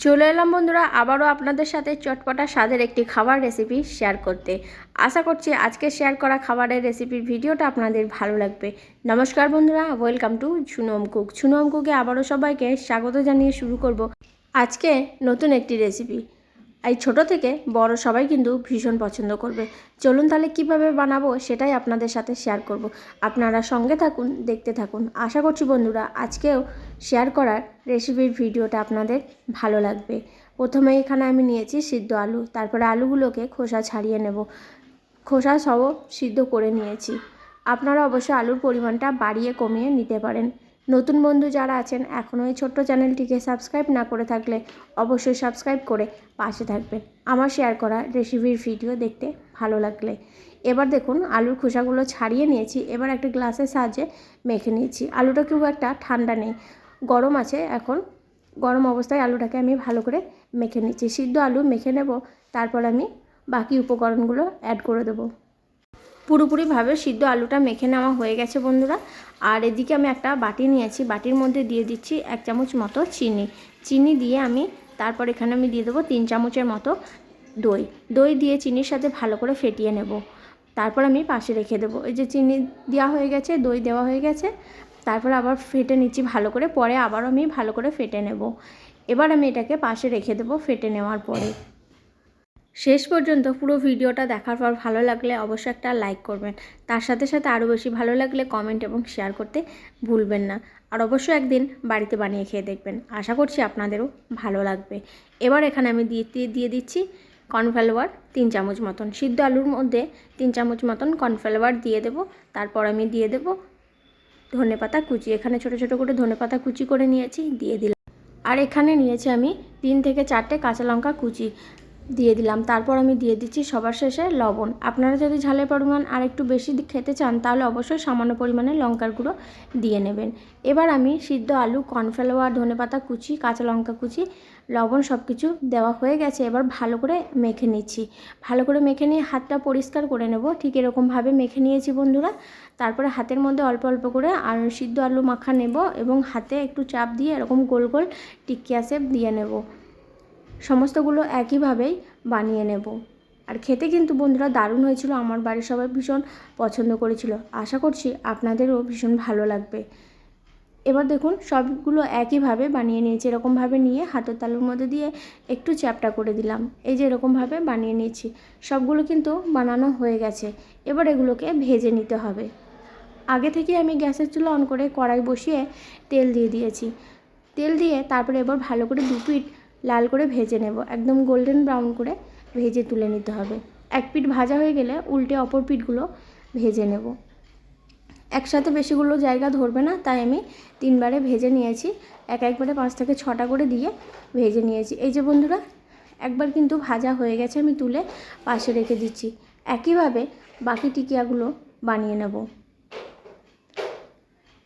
চলে এলাম বন্ধুরা, আবারও আপনাদের সাথে চটপটা স্বাদের একটি খাবার রেসিপি শেয়ার করতে। আশা করছি আজকে শেয়ার করা খাবারের রেসিপির ভিডিওটা আপনাদের ভালো লাগবে। নমস্কার বন্ধুরা welcome to Jhunam cook Jhunam কুকে আবারও সবাইকে স্বাগত জানিয়ে শুরু করব। আজকে নতুন একটি রেসিপি এই ছোট থেকে বড় সবাই কিন্তু ভীষণ পছন্দ করবে। চলুন তাহলে কীভাবে বানাবো সেটাই আপনাদের সাথে শেয়ার করব। আপনারা সঙ্গে থাকুন, দেখতে থাকুন। আশা করছি বন্ধুরা আজকেও শেয়ার করার রেসিপির ভিডিওটা আপনাদের ভালো লাগবে। প্রথমে এখানে আমি নিয়েছি সিদ্ধ আলু, তারপরে আলুগুলোকে খোসা ছাড়িয়ে নেব। খোসা সহ সিদ্ধ করে নিয়েছি। আপনারা অবশ্যই আলুর পরিমাণটা বাড়িয়ে কমিয়ে নিতে পারেন। নতুন বন্ধু যারা আছেন, এখনও এই ছোট্ট চ্যানেলটিকে সাবস্ক্রাইব না করে থাকলে অবশ্যই সাবস্ক্রাইব করে পাশে থাকবেন। আমার শেয়ার করা রেসিপির ভিডিও দেখতে ভালো লাগলে। এবার দেখুন, আলুর খোসাগুলো ছাড়িয়ে নিয়েছি। এবার একটা গ্লাসের সাহায্যে মেখে নিয়েছি। আলুটা খুব একটা ঠান্ডা নেই, গরম আছে এখন। গরম অবস্থায় আলুটাকে আমি ভালো করে মেখে নিচ্ছি। সিদ্ধ আলু মেখে নেব, তারপর আমি বাকি উপকরণগুলো অ্যাড করে দেবো। পুরোপুরিভাবে সিদ্ধ আলুটা মেখে নেওয়া হয়ে গেছে বন্ধুরা। আর এদিকে আমি একটা বাটি নিয়েছি, বাটির মধ্যে দিয়ে দিচ্ছি এক চামচ মতো চিনি। চিনি দিয়ে আমি তারপর এখানে আমি দিয়ে দেবো তিন চামচের মতো দই। দই দিয়ে চিনির সাথে ভালো করে ফেটিয়ে নেব। তারপর আমি পাশে রেখে দেবো। এই যে চিনি দেওয়া হয়ে গেছে, দই দেওয়া হয়ে গেছে, তারপর আবার ফেটে নিচ্ছি ভালো করে, পরে আবারও আমি ভালো করে ফেটে নেব। এবার আমি এটাকে পাশে রেখে দেবো ফেটে নেওয়ার পরে। শেষ পর্যন্ত পুরো ভিডিওটা দেখার পর ভালো লাগলে অবশ্যই একটা লাইক করবেন। তার সাথে সাথে আরও বেশি ভালো লাগলে কমেন্ট এবং শেয়ার করতে ভুলবেন না। আর অবশ্যই একদিন বাড়িতে বানিয়ে খেয়ে দেখবেন। আশা করছি আপনাদেরও ভালো লাগবে। এবার এখানে আমি দিয়ে দিয়ে দিচ্ছি কর্নফ্লাওয়ার তিন চামচ মতন। সিদ্ধ আলুর মধ্যে তিন চামচ মতন কর্নফ্লাওয়ার দিয়ে দেব। তারপর আমি দিয়ে দেব ধনে পাতা কুচি। এখানে ছোটো ছোটো করে ধনে পাতা কুচি করে নিয়েছি, দিয়ে দিলাম। আর এখানে নিয়েছি আমি তিন থেকে চারটে কাঁচা লঙ্কা কুচি। দিয়ে দিলাম। তারপর আমি দিয়ে দিচ্ছি সবার শেষে লবণ। আপনারা যদি ঝালের পরিমাণ আর একটু বেশি খেতে চান, তাহলে অবশ্যই সামান্য পরিমাণে লঙ্কার গুঁড়ো দিয়ে নেবেন। এবার আমি সিদ্ধ আলু, কর্নফ্লাওয়ার, ধনেপাতা কুচি, কাঁচা লঙ্কা কুচি, লবণ সব কিছু দেওয়া হয়ে গেছে। এবার ভালো করে মেখে নিচ্ছি। ভালো করে মেখে নিয়ে হাতটা পরিষ্কার করে নেব। ঠিক এরকমভাবে মেখে নিয়েছি বন্ধুরা। তারপরে হাতের মধ্যে অল্প অল্প করে আর সিদ্ধ আলু মাখা নেব এবং হাতে একটু চাপ দিয়ে এরকম গোল গোল টিকিয়া শেপ দিয়ে নেব। সমস্তগুলো একইভাবেই বানিয়ে নেব। আর খেতে কিন্তু বন্ধুরা দারুণ হয়েছিল, আমার বাড়ির সবাই ভীষণ পছন্দ করেছিল। আশা করছি আপনাদেরও ভীষণ ভালো লাগবে। এবার দেখুন, সবগুলো একইভাবে বানিয়ে নিয়েছি। এরকমভাবে নিয়ে হাতের তালুর মধ্যে দিয়ে একটু চ্যাপটা করে দিলাম। এই যে এরকমভাবে বানিয়ে নিয়েছি, সবগুলো কিন্তু বানানো হয়ে গেছে। এবার এগুলোকে ভেজে নিতে হবে। আগে থেকে আমি গ্যাসের চুলা অন করে কড়াই বসিয়ে তেল দিয়ে দিয়েছি। তেল দিয়ে তারপরে এবার ভালো করে দু পিঠ লাল করে ভেজে নেব। একদম গোল্ডেন ব্রাউন করে ভেজে তুলে নিতে হবে। এক পিঠ ভাজা হয়ে গেলে উল্টে অপর পিঠগুলো ভেজে নেব। একসাথে বেশিগুলো জায়গা ধরবে না, তাই আমি তিনবারে ভেজে নিয়েছি। এক একবারে পাঁচ থেকে ছটা করে দিয়ে ভেজে নিয়েছি। এই যে বন্ধুরা, একবার কিন্তু ভাজা হয়ে গেছে, আমি তুলে পাশে রেখে দিচ্ছি। একইভাবে বাকি টিকিয়াগুলো বানিয়ে নেব।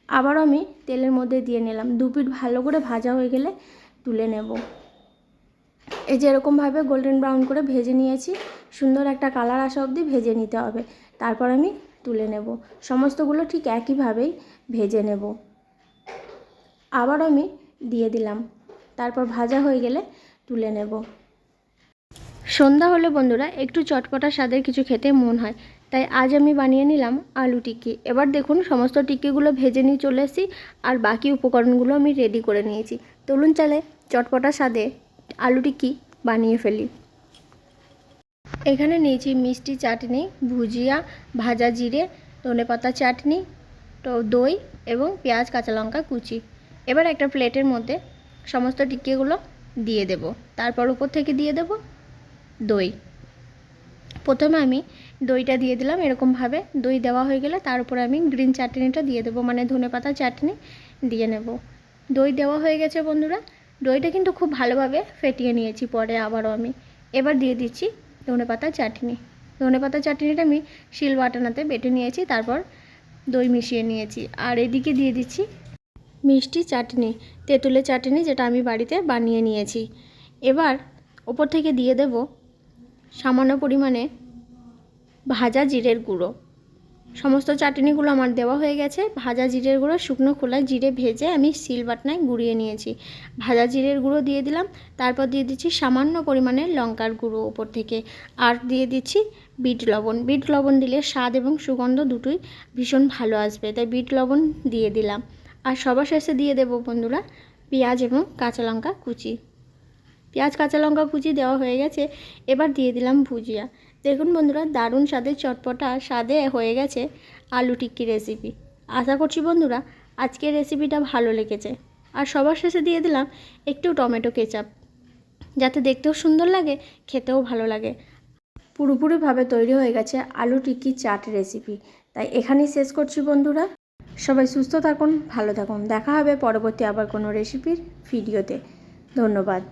আবারও আমি তেলের মধ্যে দিয়ে নিলাম। দু পিঠ ভালো করে ভাজা হয়ে গেলে তুলে নেব। এই যে এরকমভাবে গোল্ডেন ব্রাউন করে ভেজে নিয়েছি, সুন্দর একটা কালার আসা অবধি ভেজে নিতে হবে। তারপর আমি তুলে নেব। সমস্তগুলো ঠিক একইভাবেই ভেজে নেব। আবার আমি দিয়ে দিলাম। তারপর ভাজা হয়ে গেলে তুলে নেব। সন্ধ্যা হলে বন্ধুরা, একটু চটপটা স্বাদের কিছু খেতে মন হয়। তাই আজ আমি বানিয়ে নিলাম আলু টিকি এবার দেখুন, সমস্ত টিক্কিগুলো ভেজে নিয়ে চলে এসেছি, আর বাকি উপকরণগুলো আমি রেডি করে নিয়েছি। তরুণ চালে চটপটা স্বাদে। আলু টিক্কি বানিয়ে ফেলি? এখানে নিয়েছি মিষ্টি চাটনি, ভুজিয়া, ভাজা জিরে, ধনেপাতা চাটনি, তো দই এবং পেঁয়াজ, কাঁচা লঙ্কা, কুচি। এবার একটা প্লেটের মধ্যে সমস্ত টিক্কিগুলো দিয়ে দেব। তারপর উপর থেকে দিয়ে দেব দই। প্রথমে আমি দইটা দিয়ে দিলাম এরকমভাবে। দই দেওয়া হয়ে গেলে তার উপরে আমি গ্রিন চাটনিটা দিয়ে দেবো মানে ধনেপাতা চাটনি দিয়ে নেব। দই দেওয়া হয়ে গেছে বন্ধুরা। দইটা কিন্তু খুব ভালোভাবে ফেটিয়ে নিয়েছি, পরে আবারও আমি। এবার দিয়ে দিচ্ছি ধনে পাতা চাটনি। ধনে পাতা চাটনিটা আমি শিল বাটানাতে বেটে নিয়েছি, তারপর দই মিশিয়ে নিয়েছি। আর এদিকে দিয়ে দিচ্ছি মিষ্টি চাটনি, তেঁতুলের চাটনি যেটা আমি বাড়িতে বানিয়ে নিয়েছি। এবার ওপর থেকে দিয়ে দেব সামান্য পরিমাণে ভাজা জিরের গুঁড়ো। সমস্ত চাটনিগুলো আমার দেওয়া হয়ে গেছে। ভাজা জিরের গুঁড়ো, শুকনো খোলায় জিরে ভেজে আমি সিল বাটনায় গুঁড়িয়ে নিয়েছি। ভাজা জিরের গুঁড়ো দিয়ে দিলাম, তারপর দিয়ে দিচ্ছি সামান্য পরিমাণে লঙ্কার গুঁড়ো ওপর থেকে। আর দিয়ে দিচ্ছি বিট লবণ। বিট লবণ দিলে স্বাদ এবং সুগন্ধ দুটোই ভীষণ ভালো আসবে, তাই বিট লবণ দিয়ে দিলাম। আর সবার শেষে দিয়ে দেবো বন্ধুরা পেঁয়াজ এবং কাঁচা লঙ্কা কুচি। পেঁয়াজ, কাঁচা লঙ্কা কুচি দেওয়া হয়ে গেছে, এবার দিয়ে দিলাম ভুজিয়া। দেখুন বন্ধুরা, দারুণ স্বাদের চটপটা স্বাদে হয়ে গেছে আলু টিক্কি রেসিপি আশা করছি বন্ধুরা, আজকের রেসিপিটা ভালো লেগেছে। আর সবার শেষে দিয়ে দিলাম একটু টমেটো কেচাপ, যাতে দেখতেও সুন্দর লাগে, খেতেও ভালো লাগে। পুরোপুরিভাবে তৈরি হয়ে গেছে আলু টিক্কি চাট রেসিপি তাই এখানেই শেষ করছি বন্ধুরা। সবাই সুস্থ থাকুন, ভালো থাকুন। দেখা হবে পরবর্তী আবার কোনো রেসিপির ভিডিওতে ধন্যবাদ।